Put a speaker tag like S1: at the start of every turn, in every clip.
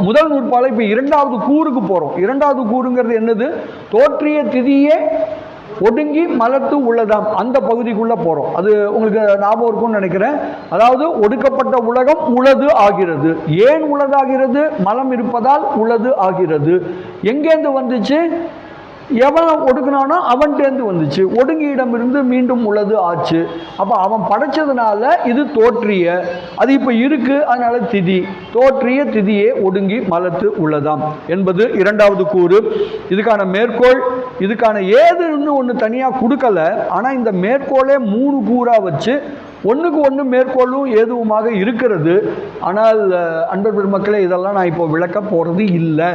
S1: முதல் நூற்பாலை இப்போ இரண்டாவது கூறுக்கு போகிறோம் இரண்டாவது கூறுங்கிறது என்னது? தோற்றிய திதியே ஒடுங்கி மலத்து உள்ளதாம். அந்த பகுதிக்குள்ளே போகிறோம் அது உங்களுக்கு ஞாபகம் இருக்கும்னு நினைக்கிறேன். அதாவது ஒடுக்கப்பட்ட உலகம் உளது ஆகிறது. ஏன் உளதாகிறது? மலம் இருப்பதால் உளது ஆகிறது. எங்கேருந்து வந்துச்சு? எவன் ஒடுக்குனானோ அவன்கிட்டேருந்து வந்துச்சு. ஒடுங்கியிடம் இருந்து மீண்டும் உள்ளது ஆச்சு. அப்போ அவன் படைச்சதுனால இது தோற்றிய அது இப்போ இருக்கு அதனால திதி. தோற்றிய திதியே ஒடுங்கி மலத்து உள்ளதாம் என்பது இரண்டாவது கூறு. இதுக்கான மேற்கோள் இதுக்கான ஏதுன்னு ஒன்று தனியாக கொடுக்கல. ஆனால் இந்த மேற்கோளே மூணு கூறாக வச்சு ஒன்றுக்கு ஒன்று மேற்கோளும் ஏதுவுமாக இருக்கிறது. ஆனால் அன்பர் பெருமக்களே இதெல்லாம் நான் இப்போ விளக்க போகிறது இல்லை.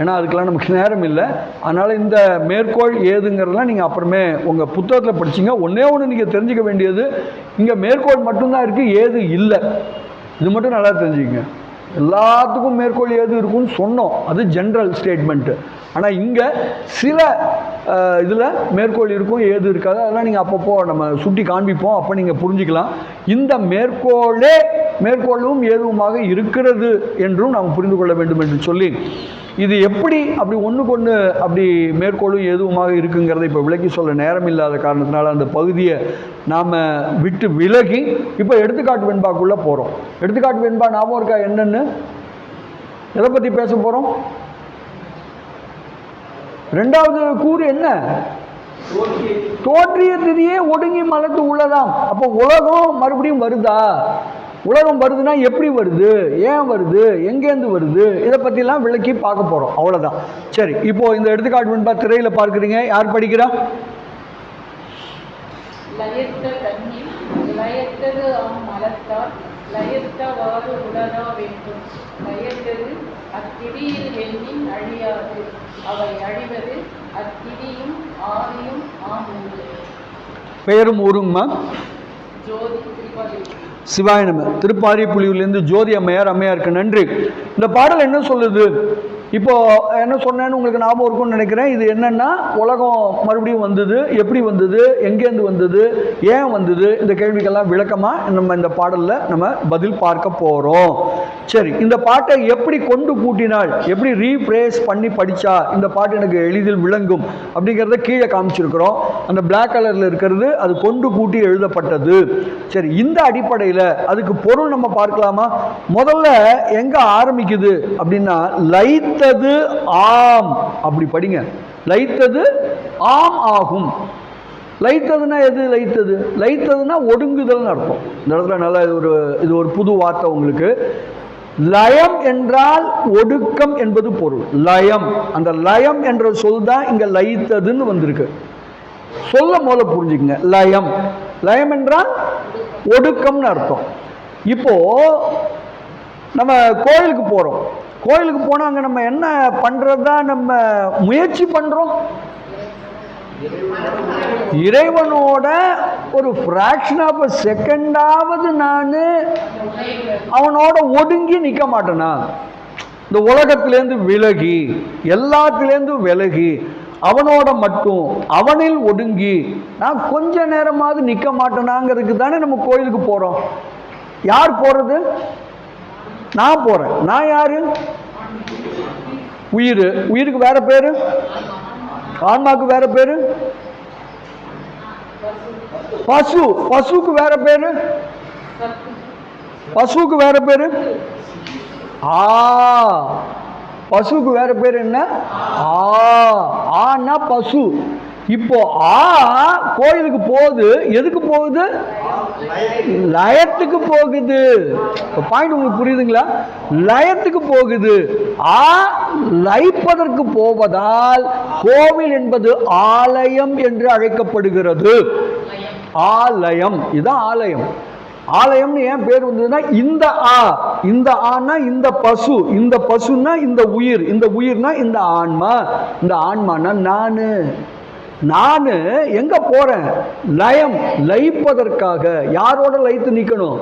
S1: ஏன்னா அதுக்கெல்லாம் நமக்கு நேரம் இல்லை. அதனால் இந்த மேற்கோள் ஏதுங்கிறதெல்லாம் நீங்கள் அப்புறமே உங்கள் புத்தகத்தில் படிச்சீங்க. ஒன்றே ஒன்று நீங்கள் தெரிஞ்சுக்க வேண்டியது இங்கே மேற்கோள் மட்டும்தான் இருக்குது ஏது இல்லை. இது மட்டும் நல்லா தெரிஞ்சுக்கங்க. எல்லாத்துக்கும் மேற்கோள் ஏது இருக்கும்னு சொன்னோம். அது ஜென்ரல் ஸ்டேட்மெண்ட்டு ஆனால் இங்கே சில இதில் மேற்கோள் இருக்கும் ஏது இருக்காது. அதெல்லாம் நீங்கள் அப்பப்போ நம்ம சுட்டி காண்பிப்போம். அப்போ நீங்கள் புரிஞ்சுக்கலாம். இந்த மேற்கோளே மேற்கோளும் ஏதுவுமாக இருக்கிறது என்றும் நாம் புரிந்து கொள்ள வேண்டும் என்று சொல்லி இது எப்படி அப்படி ஒன்றுக்கு ஒன்று அப்படி மேற்கோளும் எதுவுமாக இருக்குங்கிறத இப்போ விளக்கி சொல்ல நேரம் இல்லாத காரணத்தினால அந்த பகுதியை நாம் விட்டு விலகி இப்போ எடுத்துக்காட்டு வெண்பாக்குள்ளே போகிறோம் எடுத்துக்காட்டு வெண்பா ஞாபகம் இருக்கா என்னென்னு? எதை பற்றி பேச போகிறோம் ரெண்டாவது கூறு என்ன? தோற்றிய திதியே ஒடுங்கி மலத்து உள்ளதாம். அப்போ உலகம் மறுபடியும் வருதா? உலகம் வருதுன்னா எப்படி வருது? ஏன் வருது? எங்கேருந்து வருது? இதை பற்றிலாம் விளக்கி பார்க்க போகிறோம் அவ்வளோதான் சரி இப்போ இந்த எடுத்துக்காட்டு வெண்பா திரையில் பார்க்குறீங்க. யார் படிக்கிறா?
S2: லயத்தது அத்திதியில் எண்ணின் அழியாது. அவை அழிவது அத்திதியும் ஆதியும் ஆமுண்டு
S1: பெயரும் ஊருங்கம்மா
S2: ஜோதி திருப்பதி
S1: சிவாய நம. திருப்பாரி புலியூர்லேருந்து ஜோதி அம்மையார் அம்மையாருக்கு நன்றி. இந்த பாடல் என்ன சொல்லுது? இப்போ என்ன சொன்னேன்னு உங்களுக்கு ஞாபகம் இருக்கும்னு நினைக்கிறேன். இது என்னன்னா உலகம் மறுபடியும் வந்தது. எப்படி வந்தது? எங்கேருந்து வந்தது? ஏன் வந்தது? இந்த கேள்விக்கெல்லாம் விளக்கமாக நம்ம இந்த பாடலில் நம்ம பதில் பார்க்க போகிறோம் சரி இந்த பாட்டை எப்படி கொண்டு கூட்டினாள் எப்படி ரீப்ரேஸ் பண்ணி படித்தா இந்த பாட்டு எனக்கு எளிதில் விளங்கும்? அப்படிங்கிறத கீழே காமிச்சிருக்கிறோம். அந்த பிளாக் கலரில் இருக்கிறது அது கொண்டு கூட்டி எழுதப்பட்டது. சரி இந்த அடிப்படையில் அதுக்கு பொருள் நம்ம பார்க்கலாமா? முதல்ல எங்கே ஆரம்பிக்குது அப்படின்னா லைத்தது ஆம் அப்படி படிங்க. லைத்தது ஆம் ஆகும். லைத்ததுன்னா எது? லைத்தது. லைத்ததுன்னா ஒடுங்குதல்னு அர்த்தம். இந்த இடத்துல நல்லா இது ஒரு இது ஒரு புது வார்த்தை உங்களுக்கு. லயம் என்றால் ஒடுக்கம் என்பது பொருள். லயம். அந்த லயம் என்ற சொல் தான் இங்க லயித்ததுன்னு வந்திருக்கு. சொல்ல மூல புரிஞ்சுக்குங்க. லயம். லயம் என்றால் ஒடுக்கம்னு அர்த்தம். இப்போ நம்ம கோயிலுக்கு போறோம். கோயிலுக்கு போனா அங்கே நம்ம என்ன பண்றதா நம்ம முயற்சி பண்றோம்? இறைவனோட ஒரு ஃப்ராக்ஷன் ஆஃப் செகண்டாவது நான் அவனோட ஒடுங்கி நிற்க மாட்டேனா? இந்த உலகத்திலேருந்து விலகி எல்லாத்துலேருந்து விலகி அவனோட மட்டும் அவனில் ஒடுங்கி நான் கொஞ்ச நேரமாவது நிற்க மாட்டேனாங்கிறதுக்கு தானே நம்ம கோயிலுக்கு போகிறோம் யார் போகிறது நான் போகிறேன் நான் யார்? உயிர். உயிருக்கு வேற பேர்? ஆன்மாக்கு வேற பேர்? பசு பசுக்கு வேற பேரு? பசுவுக்கு வேற பேரு? ஆ பசுக்கு வேற பேர் என்ன? ஆ ஆனா பசு. இப்போ ஆ கோயிலுக்கு போகுது. எதுக்கு போகுது? லயத்துக்கு போகுது. பாயிண்ட் உங்களுக்கு புரியுதுங்களா? லயத்துக்கு போகுது. ஆ லயிப்பதற்கு போவதால் கோவில் என்பது ஆலயம் என்று அழைக்கப்படுகிறது. ஆலயம். இதுதான் ஆலயம். ஆலயம்னு ஏன் பேர் வந்ததுன்னா இந்த ஆ இந்த ஆனா இந்த பசு இந்த பசுன்னா இந்த உயிர் இந்த உயிர்னா இந்த ஆன்மா இந்த ஆன்மானா நானு. நான் எங்க போறேன்? லயம் லயிப்பதற்காக. யாரோட லயித்து நிற்கணும்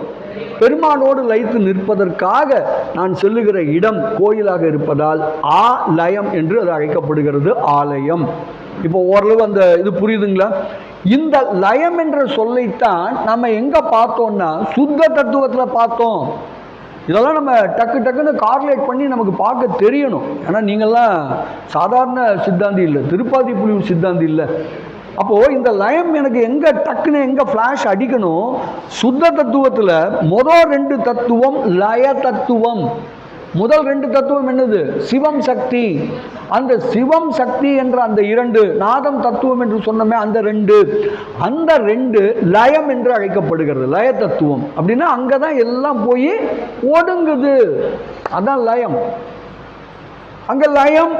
S1: பெருமானோடு லயித்து நிற்பதற்காக நான் செல்லுகிற இடம் கோயிலாக இருப்பதால் ஆ லயம் என்று அது அழைக்கப்படுகிறது ஆலயம். இப்போ ஓரளவு அந்த இது புரியுதுங்களா? இந்த லயம் என்ற சொல்லைத்தான் நம்ம எங்க பார்த்தோம்னா சுத்த தத்துவத்தில் பார்த்தோம். இதெல்லாம் நம்ம டக்கு டக்குன்னு கார்லேட் பண்ணி நமக்கு பார்க்க தெரியணும். ஏன்னா நீங்கள்லாம் சாதாரண சித்தாந்தி இல்லை. திருப்பாதி புலிவு சித்தாந்தி இல்லை. அப்போது இந்த லயம் எனக்கு எங்கே டக்குன்னு எங்கே ஃப்ளாஷ் அடிக்கணும்? சுத்த தத்துவத்தில் மொதல் ரெண்டு தத்துவம் லய தத்துவம். முதல் ரெண்டு தத்துவம் என்னது? சிவம் சக்தி. அந்த சிவம் சக்தி என்ற அந்த இரண்டு நாதம் தத்துவம் என்று சொன்னோமே அந்த ரெண்டு அந்த ரெண்டு லயம் என்று அழைக்கப்படுகிறது. லய தத்துவம். அப்படின்னா அங்கே தான் எல்லாம் போய் ஒடுங்குது. அதான் லயம். அங்கே லயம்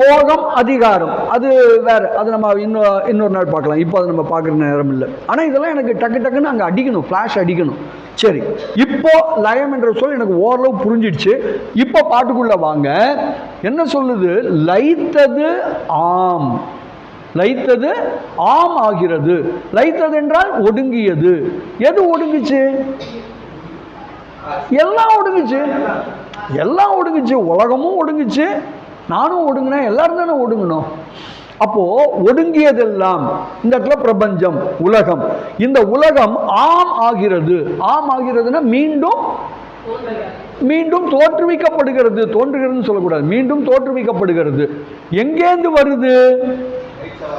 S1: போகம் அதிகாரம். அது வேறு. அது நம்ம இன்னொரு இன்னொரு நாள் பார்க்கலாம். இப்போ அது நம்ம பார்க்குற நேரம் இல்லை. ஆனால் இதெல்லாம் எனக்கு டக்கு டக்குன்னு அங்கே அடிக்கணும். ஃப்ளாஷ் அடிக்கணும். சரி. இப்போ லயம் என்ற சொல் எனக்கு ஓரளவு புரிஞ்சிடுச்சு. இப்போ பாட்டுக்குள்ளே வாங்க. என்ன சொல்லுது? லைத்தது ஆம். லைத்தது ஆம் ஆகிறது. லைத்தது என்றால் ஒடுங்கியது. எது ஒடுங்குச்சு? எல்லாம் ஒடுங்குச்சு. எல்லாம் ஒடுங்குச்சு உலகமும் ஒடுங்குச்சு நானும் ஒடுங்கினேன் எல்லாரும் தானே ஒடுங்கணும். அப்போ ஒடுங்கியதெல்லாம் இந்த இடத்துல பிரபஞ்சம் உலகம். இந்த உலகம் ஆம் ஆகிறது. ஆம் ஆகிறதுனா மீண்டும் மீண்டும் தோற்றுவிக்கப்படுகிறது. தோன்றுகிறதுன்னு சொல்லக்கூடாது. மீண்டும் தோற்றுவிக்கப்படுகிறது. எங்கேந்து வருது?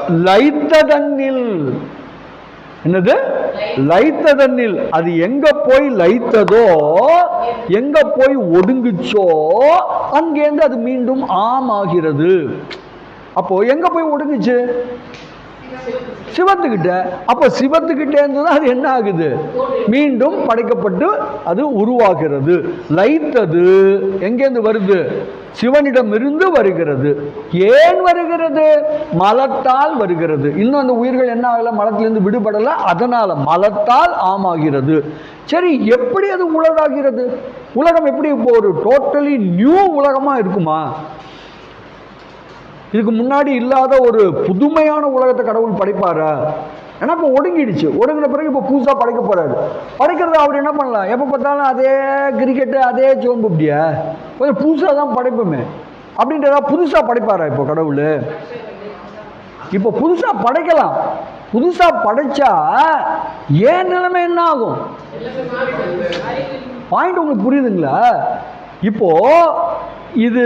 S1: லைத்ததன்னில் என்னது? லைத்ததன்னில் அது எங்க போய் லைத்ததோ எங்க போய் ஒடுங்குச்சோ அங்கேருந்து அது மீண்டும் ஆம் ஆகிறது. அப்போ எங்க போய் ஒடுங்குச்சு? சிவத்துக்கிட்ட. அப்போ சிவத்துக்கிட்டே இருந்து தான் அது என்ன ஆகுது? மீண்டும் படைக்கப்பட்டு அது உருவாகிறது. லைத்தது எங்கேருந்து வருது? சிவனிடமிருந்து வருகிறது. ஏன் வருகிறது? மலத்தால் வருகிறது. இன்னும் அந்த உயிர்கள் என்ன ஆகல? மலத்திலிருந்து விடுபடலை. அதனால் மலத்தால் ஆமாகிறது. சரி எப்படி அது உலகாகிறது? உலகம் எப்படி இப்போ ஒரு டோட்டலி நியூ உலகமாக இருக்குமா? இதுக்கு முன்னாடி இல்லாத ஒரு புதுமையான உலகத்தை கடவுள் படைப்பாரா? ஏன்னா இப்போ ஒடுங்கிடுச்சு. ஒடுங்கின பிறகு இப்போ புதுசாக படைக்க போகிறாரு படைக்கிறத அவர் என்ன பண்ணலாம்? எப்போ பார்த்தாலும் அதே கிரிக்கெட்டு அதே சோம்பு இப்படியா? கொஞ்சம் புதுசாக தான் படைப்போமே. அப்படின்றத புதுசாக படைப்பாரா இப்போ கடவுள்? இப்போ புதுசாக படைக்கலாம். புதுசாக படைச்சா ஏன் நிலைமை என்ன ஆகும்? பாயிண்ட் உங்களுக்கு புரியுதுங்களா? இப்போ இது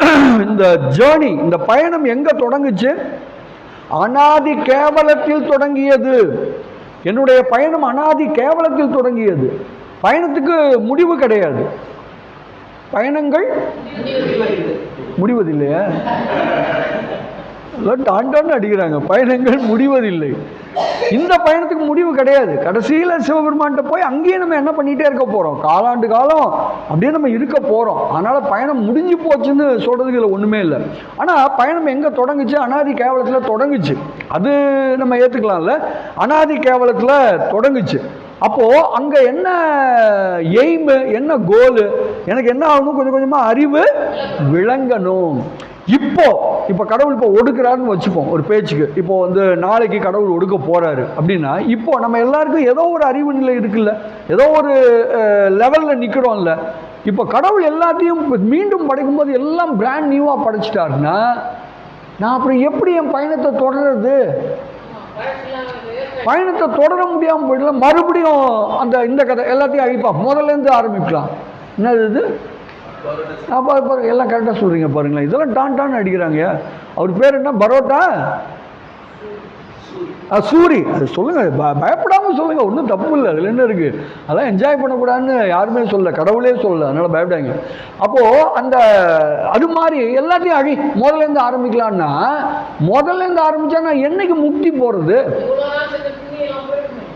S1: இந்த ஜேர்னி இந்த பயணம் எங்க தொடங்குச்சு? அனாதி கேவலத்தில் தொடங்கியது. என்னுடைய பயணம் அனாதி கேவலத்தில் தொடங்கியது. பயணத்துக்கு முடிவு கிடையாது. பயணங்கள் முடிவதில்லையா? எல்லாம் அடிக்கிறாங்க. பயணங்கள் முடிவதில்லை. இந்த பயணத்துக்கு முடிவு கிடையாது. கடைசியில் சிவபெருமான்கிட்ட போய் அங்கேயே நம்ம என்ன பண்ணிகிட்டே இருக்க போகிறோம் காலாண்டு காலம் அப்படியே நம்ம இருக்க போகிறோம் அதனால் பயணம் முடிஞ்சு போச்சுன்னு சொல்கிறதுக்கு இதில் ஒன்றுமே இல்லை. ஆனால் பயணம் எங்கே தொடங்குச்சு? அனாதி கேவலத்தில் தொடங்குச்சு. அது நம்ம ஏற்றுக்கலாம்ல அனாதி கேவலத்தில் தொடங்குச்சு. அப்போது அங்கே என்ன எய்மு என்ன கோலு எனக்கு என்ன ஆகணும்? கொஞ்சம் கொஞ்சமாக அறிவு விளங்கணும். இப்போ இப்போ கடவுள் இப்போ ஒடுக்கிறாருன்னு வச்சுப்போம் ஒரு பேச்சுக்கு. இப்போ வந்து நாளைக்கு கடவுள் ஒடுக்க போறாரு அப்படின்னா இப்போ நம்ம எல்லாருக்கும் ஏதோ ஒரு அறிவு நிலை இருக்குல்ல? ஏதோ ஒரு லெவலில் நிற்கிறோம்ல இப்போ கடவுள் எல்லாத்தையும் மீண்டும் மீண்டும் படைக்கும்போது எல்லாம் பிராண்ட் நியூவாக படைச்சிட்டாருன்னா நான் அப்புறம் எப்படி என் பயணத்தை தொடர்றது? பயணத்தை தொடர முடியாமல் போயிடலாம். மறுபடியும் அந்த இந்த கதை எல்லாத்தையும் அழிப்பா. முதல்ல இருந்து ஆரம்பிக்கலாம். என்னது இது? அப்போ பாருங்க எல்லாம் கரெக்டாக சொல்கிறீங்க பாருங்களேன். இதெல்லாம் டான் டான் அடிக்கிறாங்க. அவர் பேர் என்ன? பரோட்டா? ஆ, சூரி. அது சொல்லுங்கள் ப பயப்படாமல் சொல்லுங்கள் ஒன்றும் தப்பு இல்லை. அதில் என்ன இருக்குது அதெல்லாம் என்ஜாய் பண்ணக்கூடாதுன்னு யாருமே சொல்ல கடவுளே சொல்லல. அதனால் பயப்படாங்க அப்போது அந்த அது மாதிரி எல்லாத்தையும் அழி முதல்லேருந்து ஆரம்பிக்கலான்னா முதல்லேருந்து ஆரம்பித்தா நான் என்னைக்கு முக்தி போகிறது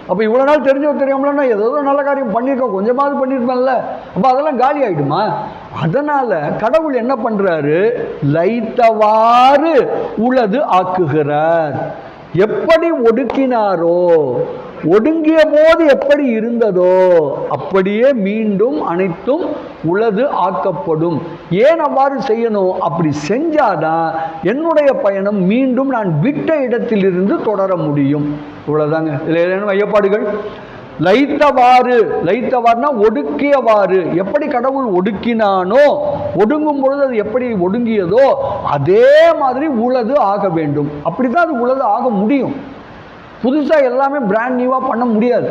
S1: அப்போ இவ்வளோ நாள் தெரிஞ்சோ தெரியாமலன்னா ஏதோ நல்ல காரியம் பண்ணியிருக்கோம். கொஞ்சமாவது பண்ணியிருப்பேன்ல அப்போ அதெல்லாம் காலி ஆகிடுமா அதனால் கடவுள் என்ன பண்ணுறாரு லைத்தவாறு உளது ஆக்குகிறார். எப்படி ஒடுக்கினாரோ ஒடுங்கிய போது எப்படி இருந்ததோ அப்படியே மீண்டும் அனைத்தும் உளது ஆக்கப்படும். ஏன் அவ்வாறு செய்யணும்? அப்படி செஞ்சாதான் என்னுடைய பயணம் மீண்டும் நான் விட்ட இடத்திலிருந்து தொடர முடியும். இவ்வளோதாங்க இதில் ஏதேனும் ஐயப்பாடுகள் லைத்தவாறு. லைத்தவாறுனா ஒடுக்கியவாறு. எப்படி கடவுள் ஒடுக்கினானோ ஒடுங்கும் பொழுது அது எப்படி ஒடுங்கியதோ அதே மாதிரி உளது ஆக வேண்டும். அப்படி தான் அது உளது ஆக முடியும். புதுசாக எல்லாமே பிராண்ட் நியூவாக பண்ண முடியாது.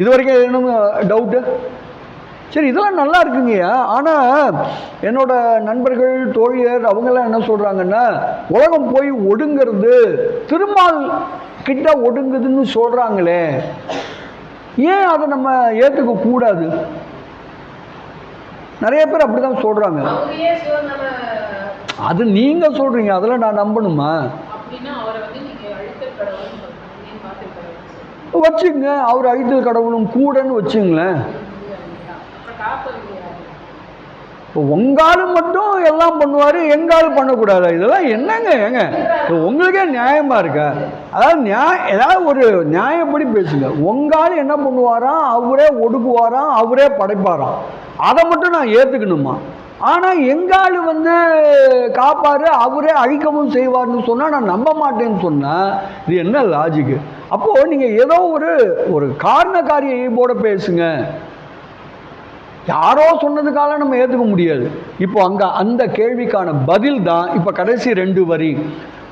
S1: இது வரைக்கும் என்ன டவுட்டு சரி இதெல்லாம் நல்லா இருக்குங்கய்யா ஆனால் என்னோட நண்பர்கள் தோழியர் அவங்கெல்லாம் என்ன சொல்கிறாங்கன்னா உலகம் போய் ஒடுங்கிறது திருமால் கிட்ட ஒடுங்குதுன்னு சொல்கிறாங்களே ஏன் அதை நம்ம ஏற்றுக்க கூடாது? நிறைய பேர் அப்படி தான் சொல்கிறாங்க அது நீங்கள் சொல்கிறீங்க அதெல்லாம் நான் நம்பணுமா
S2: அப்படின்னா அவரை வந்து நீங்க அழுத்த கடவுள்னு சொல்றீங்க மாற்று கடவுள்
S1: வச்சுங்க அவர் ஐந்து கடவுளும் கூடன்னு வச்சுங்களேன். உங்காலும் மட்டும் எல்லாம் பண்ணுவார் எங்காலும் பண்ணக்கூடாது? இதெல்லாம் என்னங்க ஏங்க? உங்களுக்கே நியாயமாக இருக்கா. அதாவது நியாய ஏதாவது ஒரு நியாயப்படி பேசுங்க. உங்காலும் என்ன பண்ணுவாராம்? அவரே ஒடுக்குவாராம் அவரே படைப்பாராம். அதை மட்டும் நான் ஏற்றுக்கணுமா ஆனால் எங்காள் வந்து காப்பாரு அவரே அழிக்கவும் செய்வார்னு சொன்னால் நான் நம்ப மாட்டேன்னு சொன்னேன் இது என்ன லாஜிக்கு அப்போது நீங்கள் ஏதோ ஒரு ஒரு காரண காரிய பேசுங்க. யாரோ சொன்னதுக்காக நம்ம ஏற்றுக்க முடியாது. இப்போ அங்கே அந்த கேள்விக்கான பதில் தான் இப்போ கடைசி ரெண்டு வரி.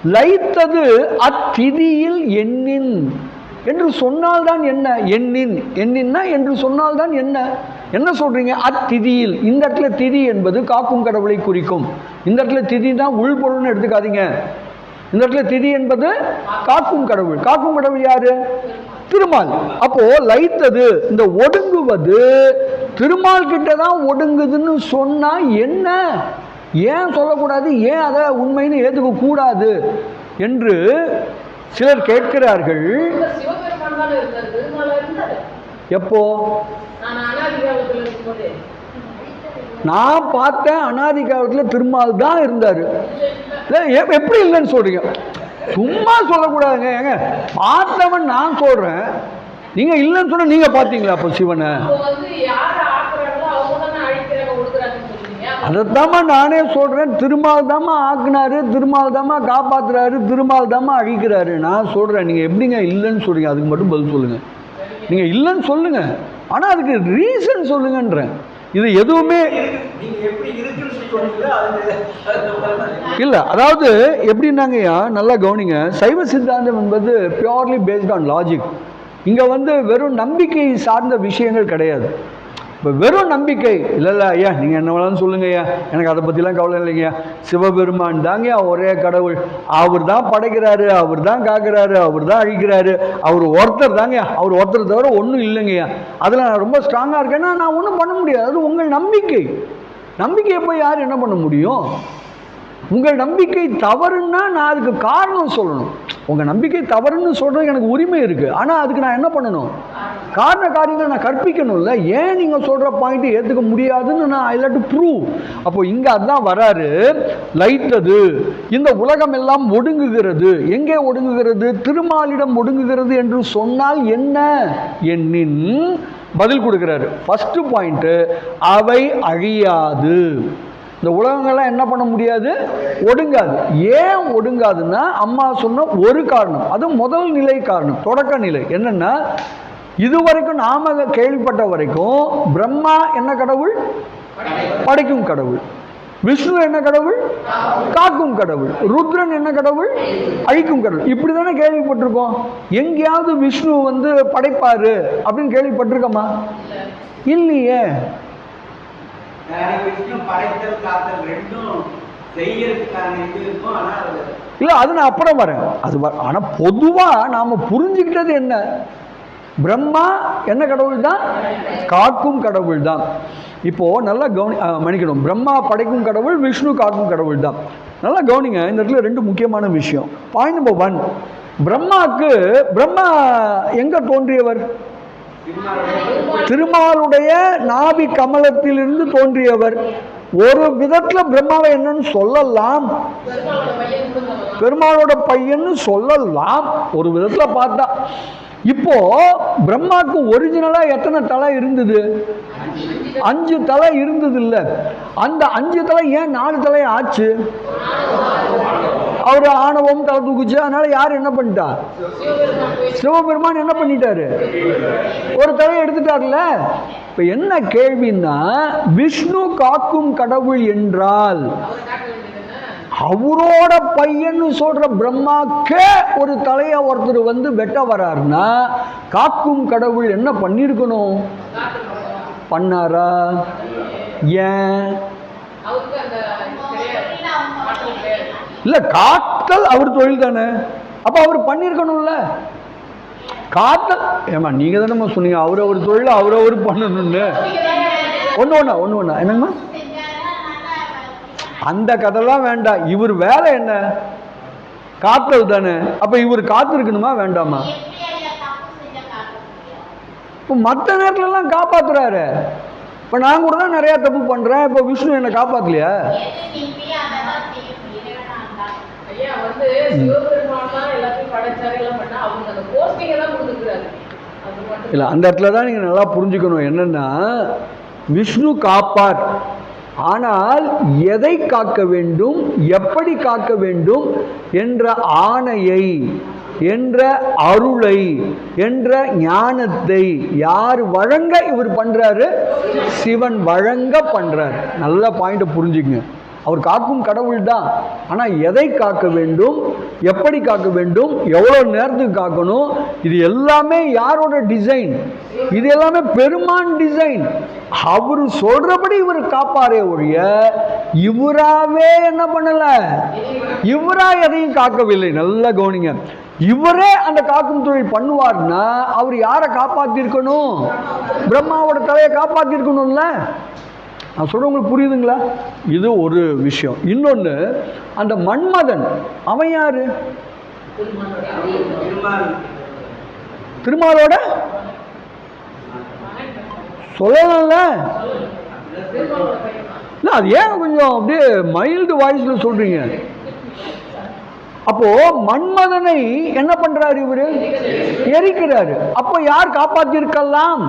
S1: லைத்தது அத்திதியில் எண்ணின் என்று சொன்னால்தான் என்ன? எண்ணின். எண்ணின்னா என்று சொன்னால்தான் என்ன? என்ன சொல்றீங்க? அத்திதியில். இந்த இடத்துல திதி என்பது காக்கும் கடவுளை குறிக்கும். இந்த இடத்துல திதி தான் உள்பொருள்னு எடுத்துக்காதீங்க. இந்த இடத்துல திதி என்பது காக்கும் கடவுள். காக்கும் கடவுள் யாரு? திருமால். அப்போ லைத்தது இந்த ஒடுங்குவது திருமால் கிட்ட தான் ஒடுங்குதுன்னு சொன்னா என்ன? ஏன் சொல்லக்கூடாது? ஏன் அதை உண்மைன்னு ஏத்துக்க கூடாது என்று சிலர் கேட்கிறார்கள். எப்போ?
S2: நான்
S1: பார்த்தேன் அனாதி காலத்தில் திருமால் தான் இருந்தார். எப்படி இல்லைன்னு சொல்றீங்க? சும்மா சொல்லக்கூடாதுங்க. ஏங்க பார்த்தவன் நான் சொல்றேன். நீங்க இல்லைன்னு சொன்னா நீங்க பார்த்தீங்களா அப்போ சிவனை? அதைத்தாம்மா நானே சொல்கிறேன் திருமால் தாம்மா ஆக்குனாரு திருமால் தாம்மா காப்பாத்துறாரு திருமால் தாம்மா அழிக்கிறாரு. நான் சொல்கிறேன் நீங்கள் எப்படிங்க இல்லைன்னு சொல்றீங்க. அதுக்கு மட்டும் பதில் சொல்லுங்கள் நீங்கள் இல்லைன்னு சொல்லுங்கள் ஆனால் அதுக்கு ரீசன் சொல்லுங்கன்றேன். இது எதுவுமே இல்லை அதாவது எப்படின்னாங்கய்யா நல்லா கவனிங்க. சைவ சித்தாந்தம் என்பது பியோர்லி பேஸ்ட் ஆன் லாஜிக் இங்கே வந்து வெறும் நம்பிக்கை சார்ந்த விஷயங்கள் கிடையாது. இப்போ வெறும் நம்பிக்கை. இல்லை இல்லை ஐயா நீங்கள் என்ன வேணாலும் சொல்லுங்க ஐயா. எனக்கு அதை பற்றிலாம் கவலை இல்லைங்கய்யா சிவபெருமான் தாங்க ஒரே கடவுள். அவர் தான் படைக்கிறாரு அவர் தான் காக்கிறாரு அவர் தான் அழிக்கிறாரு. அவர் ஒருத்தர் தாங்க அவர் ஒருத்தர் தவிர ஒன்றும் இல்லைங்கய்யா அதில் நான் ரொம்ப ஸ்ட்ராங்காக இருக்கேன்னா நான் ஒன்றும் பண்ண முடியாது. அது உங்கள் நம்பிக்கை. நம்பிக்கையை போய் யார் என்ன பண்ண முடியும்? உங்கள் நம்பிக்கை தவறுன்னா நான் அதுக்கு காரணம் சொல்லணும். உங்கள் நம்பிக்கை தவறுன்னு சொல்கிறது எனக்கு உரிமை இருக்குது ஆனால் அதுக்கு நான் என்ன பண்ணணும்? காரண காரியங்களை நான் கற்பிக்கணும்ல. ஏன் நீங்கள் சொல்கிற பாயிண்ட்டை ஏற்றுக்க முடியாதுன்னு நான் ஐ லட் ப்ரூவ் அப்போ இங்கே அதான் வராரு. லைத்தது இந்த உலகம் எல்லாம் ஒடுங்குகிறது. எங்கே ஒடுங்குகிறது? திருமாலிடம் ஒடுங்குகிறது என்று சொன்னால் என்ன? எண்ணின் பதில் கொடுக்குறாரு. ஃபஸ்ட்டு பாயிண்ட்டு அவை அழியாது. இந்த உலகங்கள்லாம் என்ன பண்ண முடியாது? ஒடுங்காது. ஏன் ஒடுங்காதுன்னா அம்மா சொன்ன ஒரு காரணம். அது முதல் நிலை காரணம். தொடக்க நிலை. என்னென்னா இதுவரைக்கும் நாம கேள்விப்பட்ட வரைக்கும் பிரம்மா என்ன கடவுள்? படைக்கும் கடவுள். விஷ்ணு என்ன கடவுள்? காக்கும் கடவுள். ருத்ரன் என்ன கடவுள்? அழிக்கும் கடவுள். இப்படி தானே கேள்விப்பட்டிருக்கோம். எங்கேயாவது விஷ்ணு வந்து படைப்பாரு அப்படின்னு கேள்விப்பட்டிருக்கோமா? இல்லையே. இல்லை அது நான் அப்புறம் வரேன். அது ஆனால் பொதுவாக நாம் புரிஞ்சுக்கிட்டது என்ன? பிரம்மா என்ன கடவுள் தான் காக்கும் கடவுள் தான் இப்போது நல்லா கவனி ஆ, மன்னிக்கணும். பிரம்மா படைக்கும் கடவுள் விஷ்ணு காக்கும் கடவுள் தான் நல்லா கவனிங்க இந்த இடத்துல ரெண்டு முக்கியமான விஷயம். பாயிண்ட் நம்பர் ஒன் பிரம்மாவுக்கு பிரம்மா எங்கே தோன்றியவர்? திருமாலுடைய நாபி கமலத்திலிருந்து தோன்றியவர். ஒரு விதத்துல பிரம்மாவை என்னன்னு சொல்லலாம்
S2: பெருமாளோட சொல்லலாம்.
S1: பெருமாளோட பையன்னு சொல்லலாம். ஒரு விதத்துல பார்த்தா இப்போ பிரம்மாவுக்கு ஒரிஜினலாக எத்தனை தலை இருந்தது? அஞ்சு தலை இருந்தது இல்லை அந்த அஞ்சு தலை ஏன் நாலு தலை ஆச்சு? அவர் ஆணவம் தலை தூக்குச்சு. அதனால யார் என்ன பண்ணிட்டா?
S2: சிவபெருமான்
S1: என்ன பண்ணிட்டாரு? ஒரு தலையை எடுத்துட்டார்ல? இப்போ என்ன கேள்வின்னா விஷ்ணு காக்கும் கடவுள் என்றால் அவரோட பையன்னு சொல்ற பிரம்மாக்கே ஒரு தலையை ஒருத்தர் வந்து வெட்ட வராருன்னா காக்கும் கடவுள் என்ன பண்ணியிருக்கணும் பண்ணாரா? ஏன்? இல்லை காத்தல் அவர் தொழில் தானே. அப்போ அவர் பண்ணியிருக்கணும்ல காத்தல் ஏமா நீங்கள் தானேம்மா சொன்னீங்க அவர் அவர் அவரை அவர் பண்ணணும்னு. ஒன்று ஒன்றா ஒன்று ஒன்றா என்னங்கம்மா? அந்த கதைலாம் வேண்டாம். இவர் வேலை என்ன? காத்தல் தானே. அப்போ இவர் காத்திருக்கணுமா? வேண்டாமா? இப்போ மற்ற நேரத்துலலாம் காப்பாத்துறாரு. இப்போ நான் கூட தான் நிறையா தப்பு பண்ணுறேன் இப்போ விஷ்ணு என்னை காப்பாற்றலையா இல்லை அந்த இடத்துல தான் நீங்கள் நல்லா புரிஞ்சுக்கணும். என்னென்னா விஷ்ணு காப்பார். ஆனால் எதை காக்க வேண்டும் எப்படி காக்க வேண்டும் என்ற ஆணையை என்ற அருளை என்ற ஞானத்தை யார் வழங்க இவர் பண்றாரு? சிவன் வழங்க பண்றார். நல்ல பாயிண்ட்டை புரிஞ்சுக்கங்க. அவர் காக்கும் கடவுள் தான். ஆனால் எதை காக்க வேண்டும்? எப்படி காக்க வேண்டும்? எவ்வளோ நேரத்துக்கு காக்கணும்? இது எல்லாமே யாரோட டிசைன் இது எல்லாமே பெருமான் டிசைன் அவர் சொல்கிறபடி இவர் காப்பாரே ஒழிய இவராவே என்ன பண்ணலை? இவரா எதையும் காக்கவில்லை. நல்லா கவனிங்க. இவரே அந்த காக்கும் தொழில் பண்ணுவார்னா அவர் யாரை காப்பாற்றிருக்கணும் பிரம்மாவோட தலையை காப்பாற்றிருக்கணும்ல நான் சொல்ற உங்களுக்கு புரியுதுங்களா? இது ஒரு விஷயம். இன்னொன்று அந்த மன்மதன் அவன் யார்? திருமாலோட? சொல்லலாம்ல இல்லை அது ஏன் கொஞ்சம் அப்படியே மைல்டு வாய்ஸில் சொல்றீங்க? அப்போ மன்மதனை என்ன பண்றாரு இவரு? எரிக்கிறாரு. அப்போ யார் காப்பாத்திருக்கலாம்?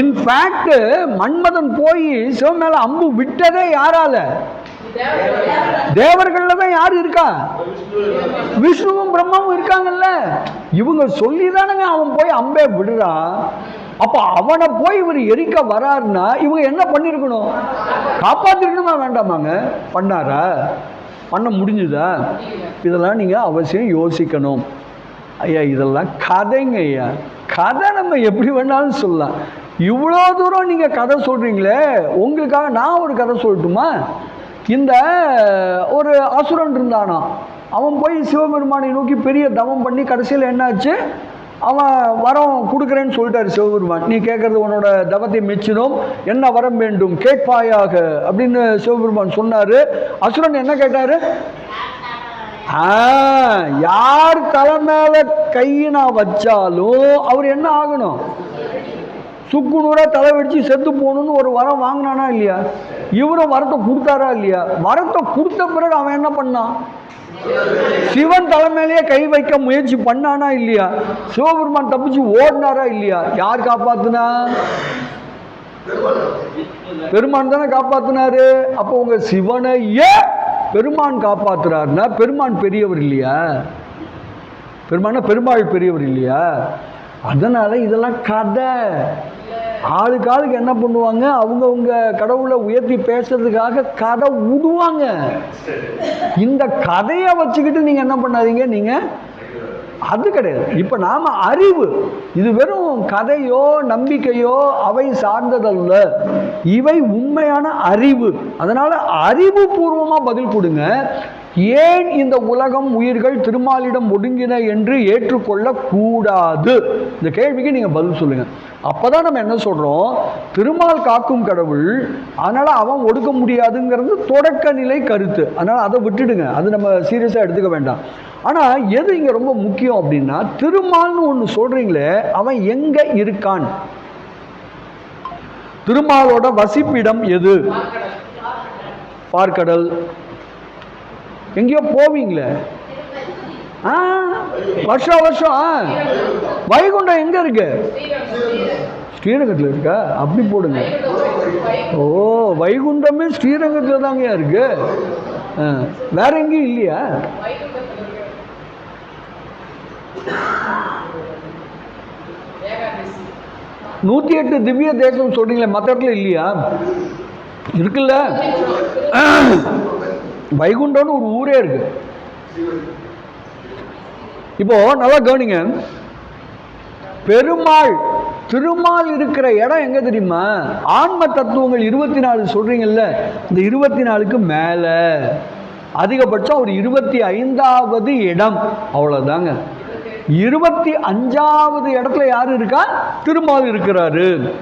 S1: இன்ஃபேக்ட் மன்மதன் போய் சிவன் மேல அம்பு விட்டதே யாரால? தேவர்கள்ல தான் யார் இருக்கா? விஷ்ணுவும் பிரம்மாவும் இருக்காங்கல்ல. இவங்க சொல்லி தானங்க அவன் போய் அம்பே விடுறா. அப்போ அவனை போய் இவர் எரிக்க வராருன்னா இவங்க என்ன பண்ணியிருக்கணும் காப்பாத்திருக்கணுமா வேண்டாமாங்க? பண்ணாரா? பண்ண முடிஞ்சுதா? இதெல்லாம் நீங்கள் அவசியம் யோசிக்கணும். ஐயா இதெல்லாம் கதைங்க ஐயா. கதை நம்ம எப்படி வேணாலும் சொல்லலாம். இவ்வளோ தூரம் நீங்கள் கதை சொல்கிறீங்களே உங்களுக்காக நான் ஒரு கதை சொல்லட்டுமா? இந்த ஒரு அசுரன் இருந்தானா? அவன் போய் சிவபெருமானை நோக்கி பெரிய தவம் பண்ணி கடைசியில் என்னாச்சு? அவன் வரம் கொடுக்குறேன்னு சொல்லிட்டாரு சிவபெருமான். நீ கேட்குறது உன்னோட தவத்தை மெச்சினோம். என்ன வரம் வேண்டும்? கேட்பாயாக அப்படின்னு சிவபெருமான் சொன்னார். அசுரன் என்ன கேட்டார்? யார் தலை மேல கையை நான் வச்சாலும் அவர் என்ன ஆகணும்? சுக்கு நூறாக தலை வெடிச்சு செத்து போகணும்னு ஒரு வரம் வாங்கினானா இல்லையா? இவரும் வரத்தை கொடுத்தாரா இல்லையா? வரத்தை கொடுத்த பிறகு அவன் என்ன பண்ணான்? சிவன் தலைமையிலேயே கை வைக்க முயற்சி பண்ணானா இல்லையா? சிவபெருமான் தப்பிச்சு ஓடினாரா இல்லையா? யார் காப்பாத்துனா? பெருமான் தானே காப்பாத்தினாரு. அப்போ உங்க சிவனையே பெருமான் காப்பாத்துறாருன்னா பெருமான் பெரியவர் இல்லையா? பெருமானா பெருமாள் பெரியவர் இல்லையா? அதனால இதெல்லாம் கதை. ஆளுக்கு ஆளுக்கு என்ன பண்ணுவாங்க? அவங்கவுங்க கடவுளை உயர்த்தி பேசுறதுக்காக கதை விடுவாங்க இந்த கதையை வச்சுக்கிட்டு நீங்க என்ன பண்ணாதீங்க? நீங்க அது கிடையாது. இப்போ நாம் அறிவு இது வெறும் கதையோ நம்பிக்கையோ அவை சார்ந்ததல்ல. இவை உண்மையான அறிவு. அதனால் அறிவு பூர்வமாக பதில் கொடுங்க. ஏன் இந்த உலகம் உயிர்கள் திருமாலிடம் ஒடுங்கின என்று ஏற்றுக்கொள்ள கூடாது இந்த கேள்விக்கு நீங்க பதில் சொல்லுங்க. அப்பதான் நம்ம என்ன சொல்றோம்? திருமால் காக்கும் கடவுள் அதனால அவன் ஒடுக்க முடியாதுங்கிறது தொடக்க நிலை கருத்து. அதனால அதை விட்டுடுங்க. அது நம்ம சீரியஸா எடுத்துக்க வேண்டாம். ஆனால் எது இங்கே ரொம்ப முக்கியம் அப்படின்னா திருமால்னு ஒன்று சொல்கிறீங்களே அவன் எங்கே இருக்கான்? திருமாலோட வசிப்பிடம் எது? பார்க்கடல். எங்கேயோ போவீங்களே? ஆ? வருஷம் வருஷம் ஆ. வைகுண்டம் எங்கே இருக்கு? ஸ்ரீரங்கத்தில் இருக்கா? அப்படி போடுங்க. ஓ வைகுண்டமே ஸ்ரீரங்கத்தில் தாங்க இருக்கு. ஆ, வேற எங்கேயும் இல்லையா? நூற்றி எட்டு திவ்ய தேசம் சொல்கிறீங்களே மற்ற இடத்துல இல்லையா? இருக்குல்ல. வைகுண்டம்னு ஒரு ஊரே இருக்கு. இப்போ நல்லா கவனிங்க. பெருமாள் திருமால் இருக்கிற இடம் எங்க தெரியுமா? ஆன்ம தத்துவங்கள் இருபத்தி நாலு சொல்றீங்கல்ல இந்த இருபத்தி நாலுக்கு மேல. அதிகபட்சம் ஒரு இருபத்தி ஐந்தாவது இடம். அவ்வளவுதாங்க. இருபத்தி அஞ்சாவது இடத்துல யார் இருக்கா? திருமால் இருக்கிறாரு.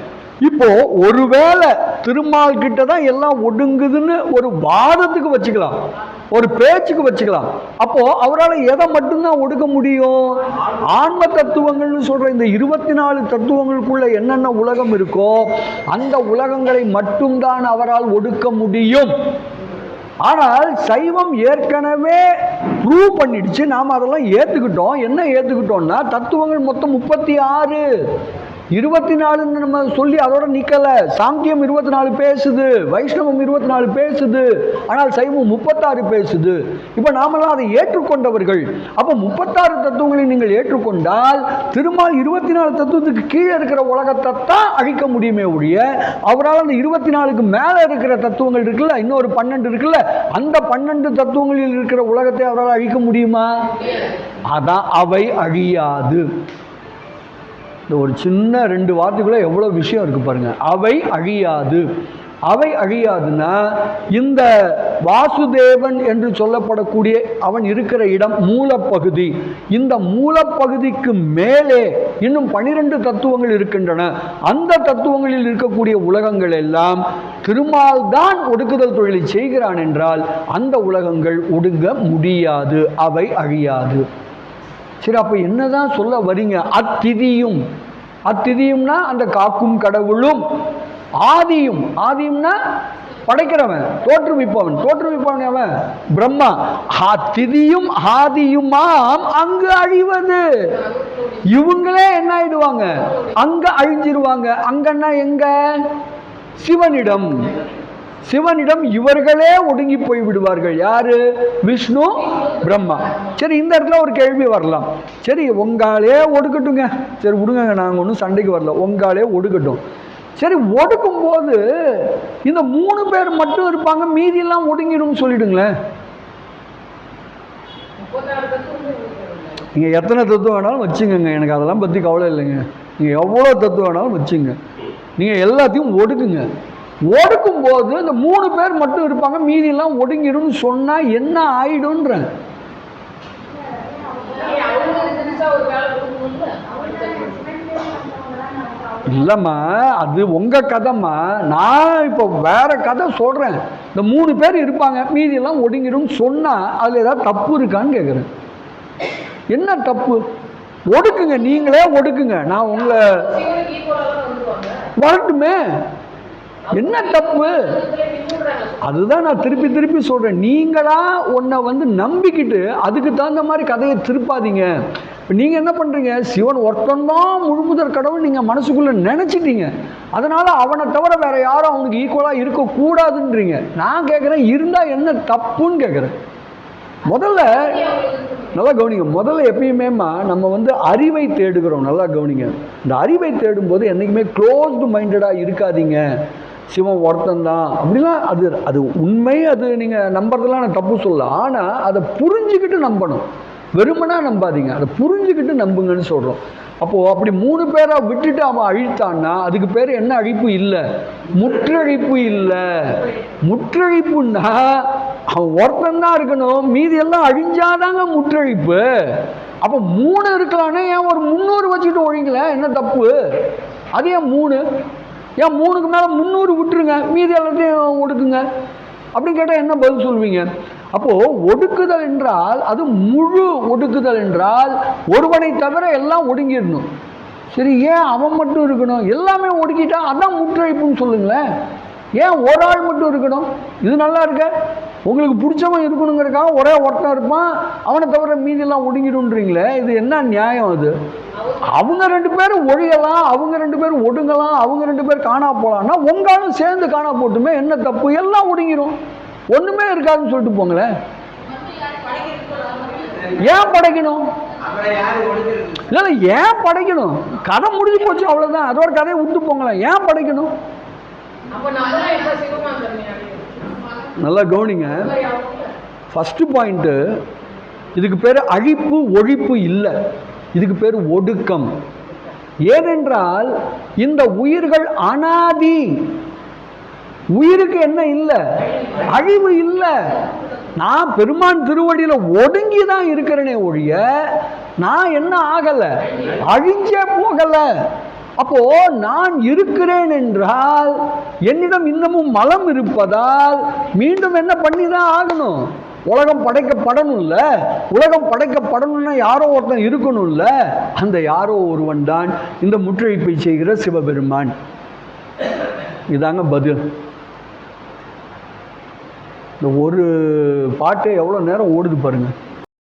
S1: இப்போ ஒருவேளை திருமால் கிட்ட தான் எல்லாம் ஒடுங்குதுன்னு ஒரு வாதத்துக்கு வச்சுக்கலாம். ஒரு பேச்சுக்கு வச்சுக்கலாம். அப்போ அவரால் எதை மட்டும்தான் ஒடுக்க முடியும்? ஆன்ம தத்துவங்கள்னு சொல்ற இந்த இருபத்தி நாலு தத்துவங்களுக்குள்ள என்னென்ன உலகம் இருக்கோ அந்த உலகங்களை மட்டும்தான் அவரால் ஒடுக்க முடியும். ஆனால் சைவம் ஏற்கனவே ப்ரூவ் பண்ணிடுச்சு. நாம் அதெல்லாம் ஏற்றுக்கிட்டோம் என்ன ஏற்றுக்கிட்டோம்னா தத்துவங்கள் மொத்தம் முப்பத்தி ஆறு. இருபத்தி நாலுன்னு நம்ம சொல்லி அதோட நிற்கலை சாங்கியம் இருபத்தி நாலு பேசுது வைஷ்ணவம் இருபத்தி நாலு பேசுது ஆனால் சைவம் முப்பத்தாறு பேசுது. இப்போ நாமெல்லாம் அதை ஏற்றுக்கொண்டவர்கள். அப்போ முப்பத்தாறு தத்துவங்களை நீங்கள் ஏற்றுக்கொண்டால் திருமால் இருபத்தி நாலு தத்துவத்துக்கு கீழே இருக்கிற உலகத்தை தான் அழிக்க முடியுமே ஒழிய அவரால் அந்த இருபத்தி நாலுக்கு மேலே இருக்கிற தத்துவங்கள் இருக்குல்ல இன்னொரு பன்னெண்டு இருக்குல்ல அந்த பன்னெண்டு தத்துவங்களில் இருக்கிற உலகத்தை அவரால் அழிக்க முடியுமா? அதான் அவை அழியாது. இந்த ஒரு சின்ன ரெண்டு வார்த்தைக்குள்ளே எவ்வளோ விஷயம் இருக்கு பாருங்கள் அவை அழியாது. அவை அழியாதுன்னா இந்த வாசுதேவன் என்று சொல்லப்படக்கூடிய அவன் இருக்கிற இடம் மூலப்பகுதி. இந்த மூலப்பகுதிக்கு மேலே இன்னும் பனிரெண்டு தத்துவங்கள் இருக்கின்றன. அந்த தத்துவங்களில் இருக்கக்கூடிய உலகங்கள் எல்லாம் திருமால் தான் ஒடுக்குதல் தொழிலை செய்கிறான் என்றால் அந்த உலகங்கள் ஒடுங்க முடியாது. அவை அழியாது. சரி அப்போ என்னதான் சொல்ல வரீங்க? அத்திதியும். அத்திதியும்னா அந்த காக்கும் கடவுளும். ஆதியும். ஆதியும்னா படைக்கிறவன் தோற்றுவிப்பவன். தோற்றுவிப்பவன் அவன் பிரம்மா. அத்திதியும் ஆதியுமாம் அங்கு அழிவது. இவங்களே என்ன ஆயிடுவாங்க? அங்க அழிஞ்சிருவாங்க. அங்கன்னா எங்க? சிவனிடம். சிவனிடம் இவர்களே ஒடுங்கி போய் விடுவார்கள். யாரு? விஷ்ணு பிரம்மா. சரி இந்த இடத்துல ஒரு கேள்வி வரலாம். சரி உங்காலே ஒடுக்கட்டுங்க. சரி விடுங்க நாங்கள் ஒன்றும் சண்டைக்கு வரல. உங்காலே ஒடுக்கட்டும். சரி ஒடுக்கும் போது இந்த மூணு பேர் மட்டும் இருப்பாங்க மீதியெல்லாம் ஒடுங்கிடும் சொல்லிடுங்களேன். நீங்கள் எத்தனை தத்துவம் வேணாலும் வச்சுங்கங்க. எனக்கு அதெல்லாம் பற்றி கவலை இல்லைங்க. நீங்கள் எவ்வளோ தத்துவம் வேணாலும் வச்சுங்க. நீங்கள் எல்லாத்தையும் ஒடுக்குங்க. ஒடுக்கும் போது இந்த மூணு பேர் மட்டும் இருப்பாங்க. மீதியெல்லாம் ஒடுங்கிடும்னு சொன்னால் என்ன
S2: அவங்களுக்கு
S1: இல்லைம்மா அது உங்கள் கதைம்மா. நான் இப்போ வேற கதை சொல்கிறேன் இந்த மூணு பேர் இருப்பாங்க. மீதியெல்லாம் ஒடுங்கிடும்னு சொன்னால் அதில் ஏதாவது தப்பு இருக்கான்னு கேட்குறேன் என்ன தப்பு? ஒடுக்குங்க. நீங்களே ஒடுக்குங்க. நான் உங்களை வரட்டுமே. என்ன தப்பு? அதுதான் நான் திருப்பி திருப்பி சொல்கிறேன் நீங்களா உன்னை வந்து நம்பிக்கிட்டு அதுக்கு தகுந்த மாதிரி கதையை திருப்பாதீங்க. இப்போ நீங்கள் என்ன பண்ணுறீங்க சிவன் ஒருத்தன்தான் முழுமுதற் கடவுள் நீங்கள் மனசுக்குள்ளே நினச்சிட்டீங்க. அதனால் அவனை தவிர வேற யாரும் அவனுக்கு ஈக்குவலாக இருக்கக்கூடாதுன்றீங்க. நான் கேட்குறேன் இருந்தால் என்ன தப்புன்னு கேட்குறேன் முதல்ல நல்லா கவனிங்க. முதல்ல எப்பயுமேமா நம்ம வந்து அறிவை தேடுகிறோம். நல்லா கவனிங்க. இந்த அறிவை தேடும்போது என்றைக்குமே க்ளோஸ்டு மைண்டடாக இருக்காதீங்க. சிவன் ஒருத்தன் தான் அப்படிலாம் அது அது உண்மை அது நீங்கள் நம்புறதெல்லாம் நான் தப்பு சொல்ல ஆனால் அதை புரிஞ்சுக்கிட்டு நம்பணும். வெறுமனா நம்பாதீங்க. அதை புரிஞ்சுக்கிட்டு நம்புங்கன்னு சொல்கிறோம் அப்போது அப்படி மூணு பேரை விட்டுட்டு அவன் அழித்தான்னா அதுக்கு பேர் என்ன அழிப்பு இல்லை. முற்றழிப்பு இல்லை. முற்றழிப்புன்னா அவன் ஒருத்தன் தான் இருக்கணும். மீதி எல்லாம் அழிஞ்சாதாங்க முற்றழிப்பு. அப்போ மூணு இருக்கலான்னா ஏன் ஒரு முந்நூறு வச்சுட்டு ஒழிங்கள என்ன தப்பு? அது ஏன் மூணு? ஏன் மூணுக்கு மேலே முந்நூறு விட்டுருங்க மீதி எல்லாத்தையும் ஒடுக்குங்க. அப்படின்னு கேட்டால் என்ன பதில் சொல்வீங்க? அப்போது ஒடுக்குதல் என்றால் அது முழு ஒடுக்குதல் என்றால் ஒருவனை தவிர எல்லாம் ஒடுங்கிடணும். சரி ஏன் அவன் மட்டும் இருக்கணும்? எல்லாமே ஒடுக்கிட்டா அதான் முற்றழிப்புன்னு சொல்லுங்களேன். ஏன் ஒரு ஆள் மட்டும் இருக்கணும்? இது நல்லா இருக்க? உங்களுக்கு பிடிச்சவன் இருக்கணுங்கிறக்காக ஒரே ஒருத்தன் இருப்பான். அவனை தவிர மீதியெல்லாம் ஒடுங்கிடுன்றீங்களே இது என்ன நியாயம் அது? அவங்க ரெண்டு பேரும் ஒழியலாம் அவங்க ரெண்டு பேரும் ஒடுங்கலாம் அவங்க ரெண்டு பேர் காணா போகலான்னா உங்களும் சேர்ந்து காணா போட்டுமே என்ன தப்பு? எல்லாம் ஒடுங்கிடும் ஒன்றுமே இருக்காதுன்னு சொல்லிட்டு போங்களேன். ஏன் படைக்கணும்? இல்லை இல்லை ஏன் படைக்கணும்? கதை முடிஞ்சு போச்சு அவ்வளோதான் அதோட கதையை விட்டு போங்களேன். ஏன் படைக்கணும்
S2: அப்ப நம்மளாம் என்ன சிவமாந்தரமே
S1: நல்லா கவனிங்க. ஃபஸ்ட்டு பாயிண்ட்டு இதுக்கு பேர் அழிப்பு ஒழிப்பு இல்லை. இதுக்கு பேர் ஒடுக்கம். ஏனென்றால் இந்த உயிர்கள் அனாதி. உயிருக்கு என்ன இல்லை? அழிவு இல்லை. நான் பெருமான் திருவடியில் ஒடுங்கி தான் இருக்கிறேனே ஒழிய நான் என்ன ஆகலை? அழிஞ்சே போகலை. அப்போ நான் இருக்கிறேன் என்றால் என்னிடம் இன்னமும் மலம் இருப்பதால் மீண்டும் என்ன பண்ணி தான் ஆகணும்? உலகம் படைக்கப்படணும்ல? உலகம் படைக்கப்படணும்னா யாரோ ஒருத்தன் இருக்கணும்ல? அந்த யாரோ ஒருவன் தான் இந்த முற்றழிப்பை செய்கிற சிவபெருமான். இதாங்க பதில். இந்த ஒரு பாட்டு எவ்வளோ நேரம் ஓடுது பாருங்கள்